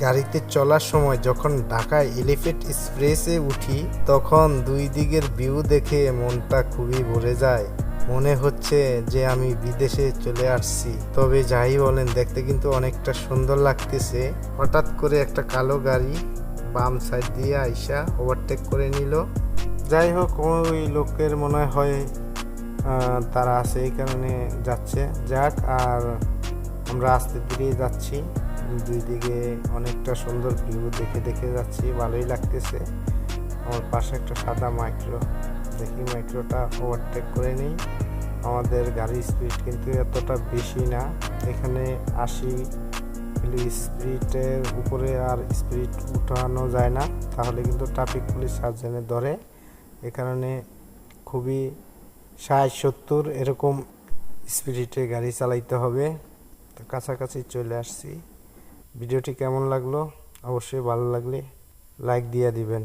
গাড়িতে চলার সময় যখন ঢাকায় এলিফেন্ট এক্সপ্রেসে উঠি, তখন দুই দিকের ভিউ দেখে মনটা খুবই ভরে যায়। মনে হচ্ছে যে আমি বিদেশে চলে আসছি। তবে যাই বলেন, দেখতে কিন্তু অনেকটা সুন্দর লাগতেছে। হঠাৎ করে একটা কালো গাড়ি বাম সাইড দিয়ে আইসা ওভারটেক করে নিল। যাই হোক, ওই লোকের মনে হয় তারা আছে এই কারণে যাচ্ছে। যাক, আর আমরা আস্তে ধীরে যাচ্ছি। দুই দিকে অনেকটা সুন্দর ভিউ দেখে দেখে যাচ্ছি, ভালোই লাগতেছে। আমার পাশে একটা সাদা মাইক্রো দেখি মাইক্রোটা ওভারটেক করে নিই। আমাদের গাড়ির স্পিড কিন্তু এতটা বেশি না। এখানে আশি স্পিডের উপরে আর স্পিড উঠানো যায় না। তাহলে কিন্তু ট্রাফিক পুলিশ সার্জেনে ধরে। এ কারণে খুবই ষাট সত্তর এরকম স্পিডে গাড়ি চালাইতে হবে। তো কাছাকাছি চলে আসছি। ভিডিওটি কেমন লাগল? অবশ্যই ভালো লাগলে লাইক দিয়ে দিবেন।